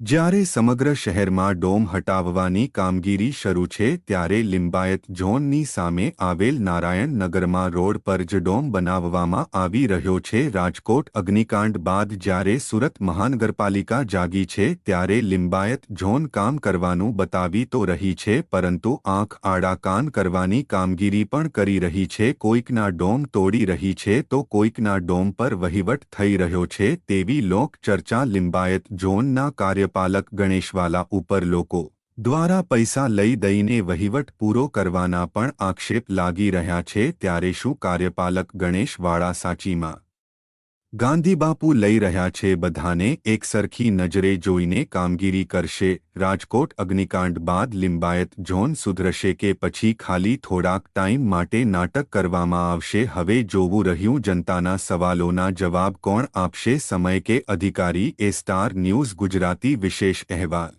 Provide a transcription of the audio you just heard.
જ્યારે સમગ્ર શહેરમાં ડોમ હટાવવાની કામગીરી શરૂ છે, ત્યારે લિંબાયત ઝોનની સામે આવેલ નારાયણનગરમાં રોડ પર જ ડોમ બનાવવામાં આવી રહ્યો છે. રાજકોટ અગ્નિકાંડ બાદ જ્યારે સુરત મહાનગરપાલિકા જાગી છે, ત્યારે લિંબાયત ઝોન કામ કરવાનું બતાવી તો રહી છે, પરંતુ આંખ આડા કાન કરવાની કામગીરી પણ કરી રહી છે. કોઈકના ડોમ તોડી રહી છે તો કોઈકના ડોમ પર વહીવટ થઈ રહ્યો છે, તેવી લોક ચર્ચા લિંબાયત ઝોનના કાર્ય કાર્યપાલક ગણેશવાલા ઉપર લોકો દ્વારા પૈસા લઈ દઈને વહીવટ પૂરો કરવાના પણ આક્ષેપ લાગી રહ્યા છે, ત્યારે શું કાર્યપાલક ગણેશવાળા સાચીમાં ગાંધીબાપુ લઈ રહ્યા છે બધાને એકસરખી નજરે જોઈને કામગીરી કરશે. રાજકોટ અગ્નિકાંડ બાદ લિંબાયત ઝોન સુધરશે કે પછી ખાલી થોડાક ટાઈમ માટે નાટક કરવામાં આવશે. હવે જોવું રહ્યું જનતાના સવાલોના જવાબ કોણ આપશે? સમય કે અધિકારી? એ સ્ટાર ન્યૂઝ ગુજરાતી વિશેષ અહેવાલ.